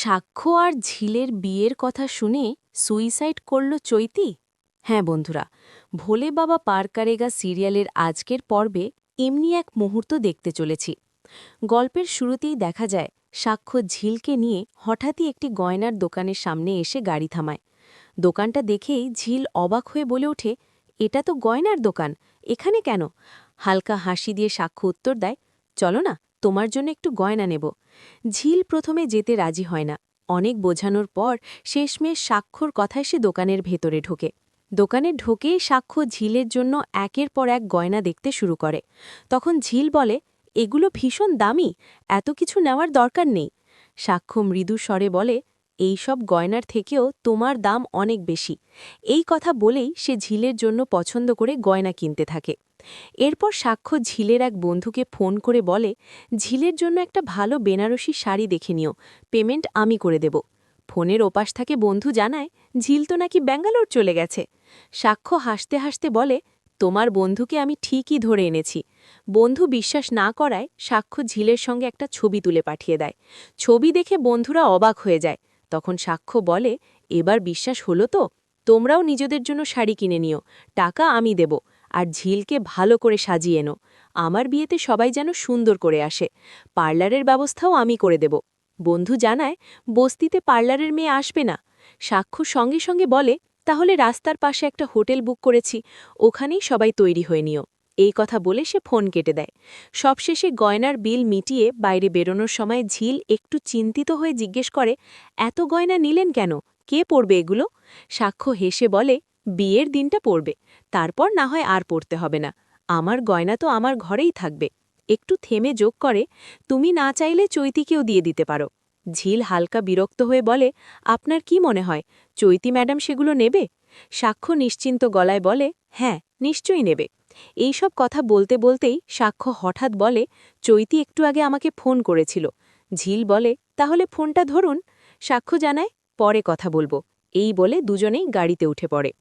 সাক্ষ্য আর ঝিলের বিয়ের কথা শুনে সুইসাইড করল চৈতি। হ্যাঁ বন্ধুরা, ভোলে বাবা পারকারেগা সিরিয়ালের আজকের পর্বে এমনি এক মুহূর্ত দেখতে চলেছি। গল্পের শুরুতেই দেখা যায়, সাক্ষ্য ঝিলকে নিয়ে হঠাৎই একটি গয়নার দোকানের সামনে এসে গাড়ি থামায়। দোকানটা দেখেই ঝিল অবাক হয়ে বলে ওঠে, এটা তো গয়নার দোকান, এখানে কেন? হালকা হাসি দিয়ে সাক্ষ্য উত্তর দেয়, চলো না তোমার জন্য একটু গয়না নেব। ঝিল প্রথমে যেতে রাজি হয় না। অনেক বোঝানোর পর শেষমেশ সাক্ষর কথায় সে দোকানের ভেতরে ঢোকে। দোকানে ঢোকেই সাক্ষ্য ঝিলের জন্য একের পর এক গয়না দেখতে শুরু করে। তখন ঝিল বলে, এগুলো ভীষণ দামি, এত কিছু নেওয়ার দরকার নেই। সাক্ষ্য মৃদু স্বরে বলে এই সব গয়নার থেকেও তোমার দাম অনেক বেশি। এই কথা বলেই সে ঝিলের জন্য পছন্দ করে গয়না কিনতে থাকে। এরপর সাক্ষ্য ঝিলের এক বন্ধুকে ফোন করে বলে, ঝিলের জন্য একটা ভালো বেনারসি শাড়ি দেখে নিও, পেমেন্ট আমি করে দেব। ফোনের ওপাশ থাকে বন্ধু জানায়, ঝিল তো নাকি ব্যাঙ্গালোর চলে গেছে। সাক্ষ্য হাসতে হাসতে বলে, তোমার বন্ধুকে আমি ঠিকই ধরে এনেছি। বন্ধু বিশ্বাস না করায় সাক্ষ্য ঝিলের সঙ্গে একটা ছবি তুলে পাঠিয়ে দেয়। ছবি দেখে বন্ধুরা অবাক হয়ে যায়। তখন সাক্ষ্য বলে, এবার বিশ্বাস হলো তো? তোমরাও নিজেদের জন্য শাড়ি কিনে নিও। টাকা আমি দেব, আর ঝিলকে ভালো করে সাজিয়ে এনো। আমার বিয়েতে সবাই যেন সুন্দর করে আসে। পার্লারের ব্যবস্থাও আমি করে দেব। বন্ধু জানায়, বস্তিতে পার্লারের মেয়ে আসবে না। সাক্ষ্য সঙ্গে সঙ্গে বলে, তাহলে রাস্তার পাশে একটা হোটেল বুক করেছি। ওখানেই সবাই তৈরি হয়ে নিও। এই কথা বলে সে ফোন কেটে দেয়। সবশেষে গয়নার বিল মিটিয়ে বাইরে বেরোনোর সময় ঝিল একটু চিন্তিত হয়ে জিজ্ঞেস করে, এত গয়না নিলেন কেন? কে পড়বে এগুলো? সাক্ষ্য হেসে বলে, বিয়ের দিনটা পড়বে, তারপর না হয় আর পড়তে হবে না। আমার গয়না তো আমার ঘরেই থাকবে। একটু থেমে যোগ করে, তুমি না চাইলে চৈতিকেও দিয়ে দিতে পারো। ঝিল হালকা বিরক্ত হয়ে বলে, আপনার কি মনে হয়, চৈতি ম্যাডাম সেগুলো নেবে? সাক্ষ্য নিশ্চিন্ত গলায় বলে হ্যাঁ নিশ্চয়ই নেবে। এইসব কথা বলতে বলতেই সাক্ষ্য হঠাৎ বলে, চৈতি একটু আগে আমাকে ফোন করেছিল। ঝিল বলে, তাহলে ফোনটা ধরুন। সাক্ষ্য জানায়, পরে কথা বলব। এই বলে দুজনেই গাড়িতে উঠে পড়ে।